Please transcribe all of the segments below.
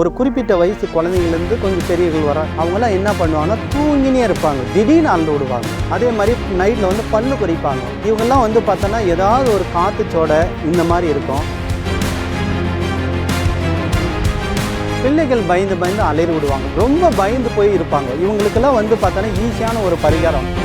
ஒரு குறிப்பிட்ட வயசு குழந்தைங்கலேருந்து கொஞ்சம் பெரியவர்கள் வர அவங்களாம் என்ன பண்ணுவாங்கன்னா தூங்கினே இருப்பாங்க. திடீர்னு அழுந்து விடுவாங்க. அதே மாதிரி நைட்டில் வந்து பல்லு குறிப்பாங்க. இவங்கெல்லாம் வந்து பார்த்தோன்னா ஏதாவது ஒரு காற்றுச்சோட இந்த மாதிரி இருக்கும். பிள்ளைகள் பயந்து பயந்து அலறி விடுவாங்க. ரொம்ப பயந்து போய் இருப்பாங்க. இவங்களுக்கெல்லாம் வந்து பார்த்தோன்னா ஈஸியான ஒரு பரிகாரம்.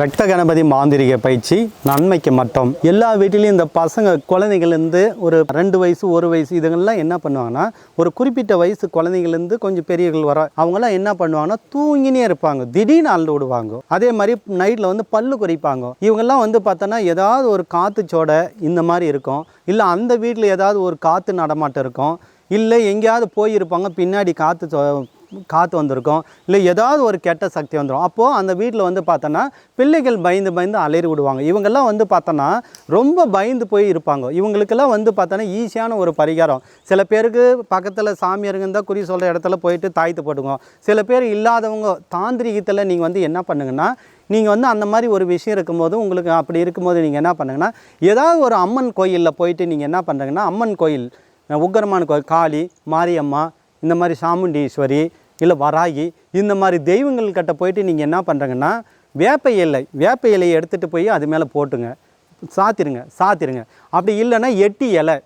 ரத்த கணபதி மாந்திரிக பயிற்சி நன்மைக்கு மட்டும். எல்லா வீட்டிலையும் இந்த பசங்க குழந்தைங்கள்லேருந்து ஒரு ரெண்டு வயசு ஒரு வயசு இதுங்கெல்லாம் என்ன பண்ணுவாங்கன்னா ஒரு குறிப்பிட்ட வயசு குழந்தைங்கள்லேருந்து கொஞ்சம் பெரியவர்கள் வர அவங்கெல்லாம் என்ன பண்ணுவாங்கன்னா தூங்கினே இருப்பாங்க. திடீர்னு அழுது விடுவாங்க. அதே மாதிரி நைட்டில் வந்து பல்லு குறிப்பாங்க. இவங்கெல்லாம் வந்து பார்த்தோன்னா ஏதாவது ஒரு காற்றுச்சோட இந்த மாதிரி இருக்கும். இல்லை அந்த வீட்டில் ஏதாவது ஒரு காற்று நடமாட்டம் இருக்கும். இல்லை எங்கேயாவது போயிருப்பாங்க பின்னாடி காற்று காற்று வந்திருக்கும். இல்லை ஏதாவது ஒரு கெட்ட சக்தி வந்துடும் அப்போது அந்த வீட்டில் வந்து பார்த்தோன்னா பிள்ளைகள் பயந்து பயந்து அலறி விடுவாங்க. இவங்கெல்லாம் வந்து பார்த்தோன்னா ரொம்ப பயந்து போய் இருப்பாங்க. இவங்களுக்கெல்லாம் வந்து பார்த்தோன்னா ஈஸியான ஒரு பரிகாரம். சில பேருக்கு பக்கத்தில் சாமியாருங்க இருந்தால் குறி சொல்கிற இடத்துல போயிட்டு தாய்த்து போட்டுங்க சில பேர் இல்லாதவங்க தாந்திரிகத்தில் நீங்கள் வந்து என்ன பண்ணுங்கன்னா நீங்கள் வந்து அந்த மாதிரி ஒரு விஷயம் இருக்கும்போது உங்களுக்கு அப்படி இருக்கும்போது நீங்கள் என்ன பண்ணுங்கன்னா ஏதாவது ஒரு அம்மன் கோயிலில் போயிட்டு நீங்கள் என்ன பண்ணுறீங்கன்னா அம்மன் கோயில் உக்கரமான கோயில் காளி மாரியம்மா இந்த மாதிரி சாமுண்டீஸ்வரி இல்லை வராகி இந்த மாதிரி தெய்வங்கள் கிட்ட போயிட்டு நீங்கள் என்ன பண்ணுறங்கன்னா வேப்ப இலை வேப்ப இலையை எடுத்துகிட்டு போய் அது மேலே போட்டுங்க. சாத்திருங்க சாத்திருங்க. அப்படி இல்லைன்னா எட்டி இலை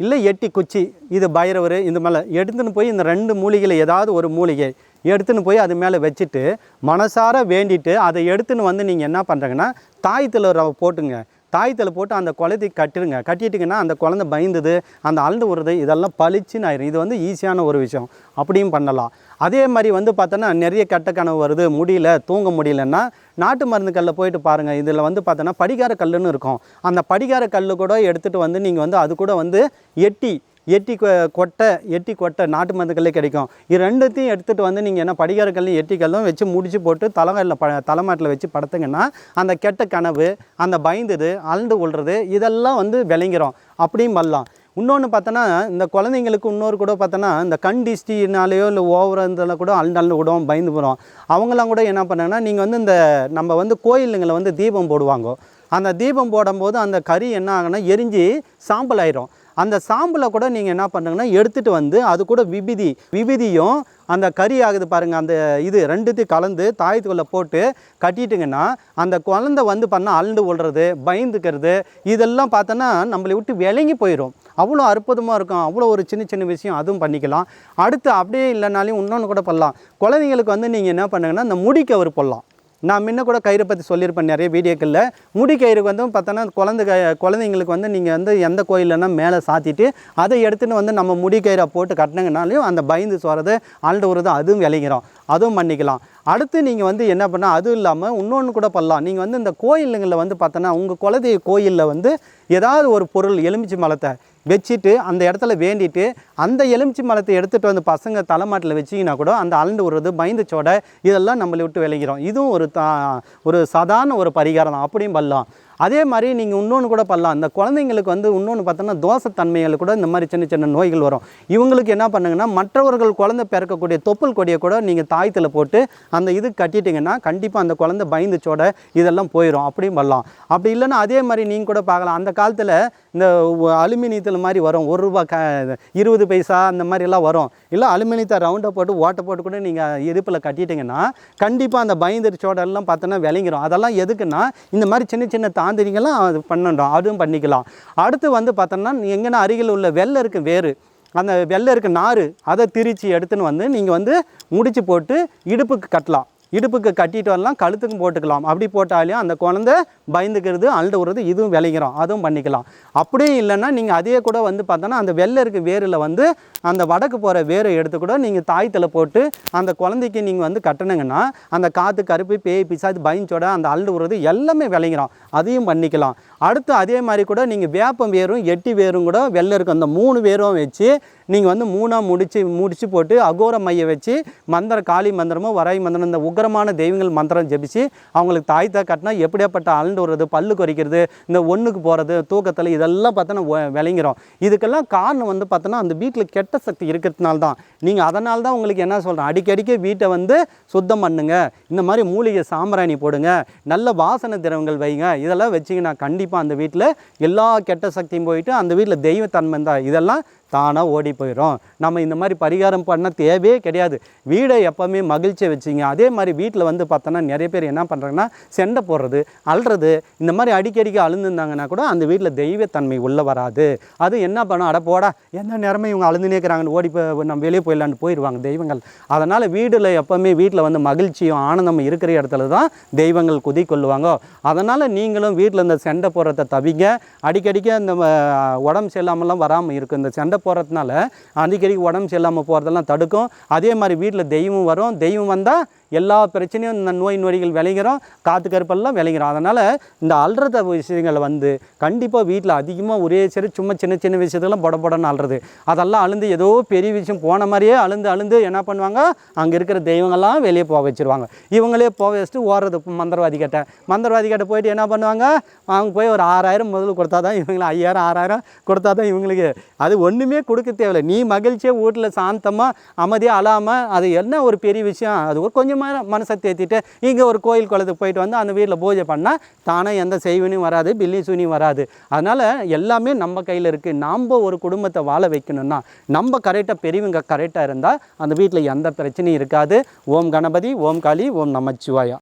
இல்லை எட்டி குச்சி இது பைரவர் இந்த மேலே எடுத்துன்னு போய் இந்த ரெண்டு மூலிகையில் ஏதாவது ஒரு மூலிகை எடுத்துன்னு போய் அது மேலே வச்சுட்டு மனசார வேண்டிட்டு அதை எடுத்துன்னு வந்து நீங்கள் என்ன பண்ணுறீங்கன்னா தாயத்தில் ரவை போட்டுங்க. தாயத்தில் போட்டு அந்த குழந்தை கட்டிடுங்க கட்டிட்டிங்கன்னா அந்த குழந்தை பயந்தது அந்த அழுந்து விடுறது இதெல்லாம் பளிச்சுன்னு ஆயிரும். இது வந்து ஈஸியான ஒரு விஷயம். அப்படியும் பண்ணலாம். அதே மாதிரி வந்து பார்த்தோன்னா நிறைய கட்ட கனவு வருது முடியல தூங்க முடியலன்னா நாட்டு மருந்து கல்லில் போயிட்டு பாருங்கள் இதில் வந்து பார்த்தோன்னா படிகார கல்லுன்னு இருக்கும். அந்த படிகார கல் கூட எடுத்துகிட்டு வந்து நீங்கள் வந்து அது கூட வந்து எட்டி எட்டி கொ- கொட்டை எட்டி கொட்டை நாட்டு மருந்துக்கல்லே கிடைக்கும். இது ரெண்டுத்தையும் எடுத்துகிட்டு வந்து நீங்கள் என்ன படிகாரக்கல்லையும் எட்டிக்கல்லும் வச்சு முடிச்சு போட்டு தலைமையில் ப தலைமாட்டில் வச்சு படுத்துங்கன்னா அந்த கெட்ட கனவு அந்த பயந்தது அழுண்டு கொள்வது இதெல்லாம் வந்து விளங்கிறோம் அப்படியும் பண்ணலாம். இன்னொன்று பார்த்தோன்னா இந்த குழந்தைங்களுக்கு இன்னொரு கூட பார்த்தோன்னா இந்த கண் டிஸ்டினாலேயோ இல்லை ஓவர் இருந்தாலும் கூட அழுண்டு கூட பயந்து போகிறோம் அவங்களாம் கூட என்ன பண்ணாங்கன்னா நீங்கள் வந்து இந்த நம்ம வந்து கோயிலுங்களை வந்து தீபம் போடுவாங்க அந்த தீபம் போடும்போது அந்த கறி என்ன ஆகும்னா எரிஞ்சு சாம்பல் ஆயிரும். அந்த சாம்பலை கூட நீங்கள் என்ன பண்ணுங்கன்னா எடுத்துகிட்டு வந்து அது கூட விபிதி விபிதியும் அந்த கறி ஆகுது பாருங்கள் அந்த இது ரெண்டுத்தையும் கலந்து தாயத்துக்குள்ளே போட்டு கட்டிட்டுங்கன்னா அந்த குழந்தை வந்து பண்ணால் அழுண்டு விடுறது பயந்துக்கிறது இதெல்லாம் பார்த்தோன்னா நம்மளை விட்டு விளங்கி போயிடும் அவ்வளோ அற்புதமாக இருக்கும். அவ்வளோ ஒரு சின்ன சின்ன விஷயம் அதுவும் பண்ணிக்கலாம். அடுத்து அப்படியே இல்லைனாலையும் இன்னொன்று கூட பண்ணலாம். குழந்தைங்களுக்கு வந்து நீங்கள் என்ன பண்ணுங்கன்னா இந்த முடி கவர் போடலாம். நான் முன்ன கூட கயிறை பற்றி சொல்லியிருப்பேன் நிறைய வீடியோக்களில். முடி கயிறுக்கு வந்து பார்த்தோன்னா குழந்தை க- குழந்தைங்களுக்கு வந்து நீங்கள் வந்து எந்த கோயிலன்னா மேலே சாத்திட்டு அதை எடுத்துன்னு வந்து நம்ம முடி கயிறை போட்டு கட்டினங்கனாலையும் அந்த பயந்து சோறது ஆண்டு உறது அதுவும் விளைகிறோம். அதுவும் பண்ணிக்கலாம். அடுத்து நீங்கள் வந்து என்ன பண்ணால் அதுவும் இல்லாமல் இன்னொன்று கூட பண்ணலாம். நீங்கள் வந்து இந்த கோயிலுங்களில் வந்து பார்த்தோன்னா உங்கள் குலதெய்வ கோயிலில் வந்து ஏதாவது ஒரு பொருள் எலுமிச்சை மலத்தை வச்சுட்டு அந்த இடத்துல வேண்டிட்டு அந்த எலுமிச்சை மரத்தை எடுத்துகிட்டு வந்து பசங்க தலைமாட்டில் வச்சிங்கன்னா கூட அந்த அலண்டு விடுறது பயந்துச்சோட இதெல்லாம் நம்மளை விட்டு விளைகிறோம் இதுவும் ஒரு தா ஒரு சாதாரண ஒரு பரிகாரம் தான். அப்படியும் பண்ணலாம். அதே மாதிரி நீங்கள் இன்னொன்று கூட பண்ணலாம். அந்த குழந்தைங்களுக்கு வந்து இன்னொன்று பார்த்தோன்னா தோசத்தன்மைகள் கூட இந்த மாதிரி சின்ன சின்ன நோய்கள் வரும். இவங்களுக்கு என்ன பண்ணுங்கன்னா மற்றவர்கள் குழந்தை பிறக்கக்கூடிய தொப்புள் கொடியை கூட நீங்கள் தாயத்தில் போட்டு அந்த இது கட்டிட்டிங்கன்னா கண்டிப்பாக அந்த குழந்தை பயந்துச்சோட இதெல்லாம் போயிடும் அப்படியும் பண்ணலாம். அப்படி இல்லைன்னா அதே மாதிரி நீங்கள் கூட பார்க்கலாம். அந்த காலத்தில் இந்த அலுமினியத்தில் மாதிரி வரும். ஒரு ரூபா க இருபது பைசா அந்த மாதிரிலாம் வரும். இல்லை அலுமினியத்தை ரவுண்டை போட்டு ஓட்டை போட்டு கூட நீங்கள் இடுப்பில் கட்டிட்டிங்கன்னா கண்டிப்பாக அந்த பயந்துச்சோடெல்லாம் பார்த்தோன்னா விளங்கிரும். அதெல்லாம் எதுக்குன்னா இந்த மாதிரி சின்ன சின்ன தாந்திரிகள்லாம் அது பண்ணணும் அதுவும் பண்ணிக்கலாம். அடுத்து வந்து பார்த்தோன்னா எங்கன்னா அருகில் உள்ள வெள்ளை இருக்கு வேறு. அந்த வெள்ளை இருக்க நார் அதை திரிச்சு எடுத்துன்னு வந்து நீங்கள் வந்து முடிச்சு போட்டு இடுப்புக்கு கட்டலாம். இடுப்புக்கு கட்டிட்டு வரலாம் கழுத்துக்கும் போட்டுக்கலாம். அப்படி போட்டாலையும் அந்த குழந்தை பயந்துக்கிறது அழுது விடுறது இதுவும் விளைகிறோம் அதுவும் பண்ணிக்கலாம். அப்படியும் இல்லைன்னா நீங்கள் அதே கூட வந்து பார்த்தோன்னா அந்த வெள்ளை இருக்க வேரில் வந்து அந்த வடக்கு போகிற வேரை எடுத்து கூட நீங்கள் தாயத்தில் போட்டு அந்த குழந்தைக்கு நீங்கள் வந்து கட்டினீங்கன்னா அந்த காற்று கருப்பு பேய் பிசாது பயஞ்சோட அந்த அழுது விடுறது எல்லாமே விளைகிறோம் அதையும் பண்ணிக்கலாம். அடுத்து அதே மாதிரி கூட நீங்கள் வேப்பம் வேரும் எட்டி வேரும் கூட வெள்ளை இருக்கும். அந்த மூணு வேரும் வச்சு நீங்கள் வந்து மூணாக முடிச்சு முடிச்சு போட்டு அகோர மைய வச்சு மந்திர காளி மந்திரமோ வராய் மந்திரம் இந்த உக்கிரமான தெய்வங்கள் மந்திரம் ஜெபிச்சு அவங்களுக்கு தாய்த்தா கட்டினா எப்படியாப்பட்ட அழுண்டு விடுறது பல்லு குறைக்கிறது இந்த ஒன்றுக்கு போகிறது தூக்கத்தில் இதெல்லாம் பார்த்தோன்னா விளைங்கிறோம் இதுக்கெல்லாம் காரணம் வந்து பார்த்தோன்னா அந்த வீட்டில் கெட்ட கெட்ட சக்தி இருக்கிறதுனால தான் நீங்கள் அதனால தான் உங்களுக்கு என்ன சொல்கிறேன் அடிக்கடிக்க வீட்டை வந்து சுத்தம் பண்ணுங்க. இந்த மாதிரி மூலிகை சாம்பிராணி போடுங்க. நல்ல வாசனை திரவங்கள் வைங்க. இதெல்லாம் வச்சிங்கன்னா கண்டிப்பாக அந்த வீட்டில் எல்லா கெட்ட சக்தியும் போயிட்டு அந்த வீட்டில் தெய்வத்தன்மை தான். இதெல்லாம் தானாக ஓடி போயிடும் நம்ம இந்த மாதிரி பரிகாரம் பண்ண தேவையே கிடையாது. வீடை எப்போவுமே மகிழ்ச்சியை வச்சுங்க. அதே மாதிரி வீட்டில் வந்து பார்த்தோன்னா நிறைய பேர் என்ன பண்ணுறாங்கன்னா செண்டை போடுறது அழுறது இந்த மாதிரி அடிக்கடிக்கு அழுந்துருந்தாங்கன்னா கூட அந்த வீட்டில் தெய்வத்தன்மை உள்ளே வராது. அது என்ன பண்ணும்? அட போடா எந்த நேரமே இவங்க அழுந்துனே இருக்கிறாங்கன்னு ஓடி போய் நம்ம வெளியே போயிடலான்னு போயிடுவாங்க தெய்வங்கள். அதனால் வீடில் எப்போவுமே வீட்டில் வந்து மகிழ்ச்சியும் ஆனந்தமும் இருக்கிற இடத்துல தான் தெய்வங்கள் குதி கொள்ளுவாங்க. அதனால் நீங்களும் வீட்டில் இந்த செண்டை போடுறத தவிங்க அடிக்கடிக்க இந்த உடம்பு சரியில்லாமலாம் வராமல் இருக்கும் இந்த செண்டை போகிறதுனால அடிக்கடி உடம்பு சரியில்லாமல் போகிறதெல்லாம் தடுக்கும். அதே மாதிரி வீட்டில் தெய்வம் வரும். தெய்வம் வந்தால் எல்லா பிரச்சனையும் இந்த நோய் நொடிகள் விளைகிறோம் காற்று கருப்பெல்லாம் விளைகிறோம். அதனால் இந்த அல்றத விஷயங்களை வந்து கண்டிப்பாக வீட்டில் அதிகமாக ஒரே சரி சும்மா சின்ன சின்ன விஷயத்தெல்லாம் பொட பொடன்னு அல்றது. அதெல்லாம் அழுந்து ஏதோ பெரிய விஷயம் போன மாதிரியே அழுந்து அழுந்து என்ன பண்ணுவாங்க? அங்கே இருக்கிற தெய்வங்கள்லாம் வெளியே போக வச்சிருவாங்க. இவங்களே போக வச்சுட்டு ஓடுறது மந்திரவாதி கிட்ட. மந்திரவாதி கிட்ட போயிட்டு என்ன பண்ணுவாங்க? அவங்க போய் ஒரு ஆறாயிரம் முதல் கொடுத்தா தான் இவங்களுக்கு ஐயாயிரம் ஆறாயிரம் கொடுத்தா தான் இவங்களுக்கு அது ஒன்றுமே கொடுக்க தேவையில்லை. நீ மகிழ்ச்சியாக வீட்டில் சாந்தமாக அமைதியாக அழாமல் அது என்ன ஒரு பெரிய விஷயம்? அது ஒரு கொஞ்சமாக மனசை தேத்திட்டு இங்கே ஒரு கோயில் குளத்துக்கு போயிட்டு வந்து அந்த வீட்டில் பூஜை பண்ணால் தானே எந்த செய்வனையும் வராது பில்லி சூனியும் வராது. அதனால் எல்லாமே நம்ம கையில் இருக்குது நம்ம ஒரு குடும்பத்தை வாழ வைக்கணும்னா நம்ம கரெக்டாக பெரியவங்க கரெக்டாக இருந்தால் அந்த வீட்டில் எந்த பிரச்சனையும் இருக்காது. ஓம் கணபதி ஓம் காளி ஓம் நமச்சிவாயா.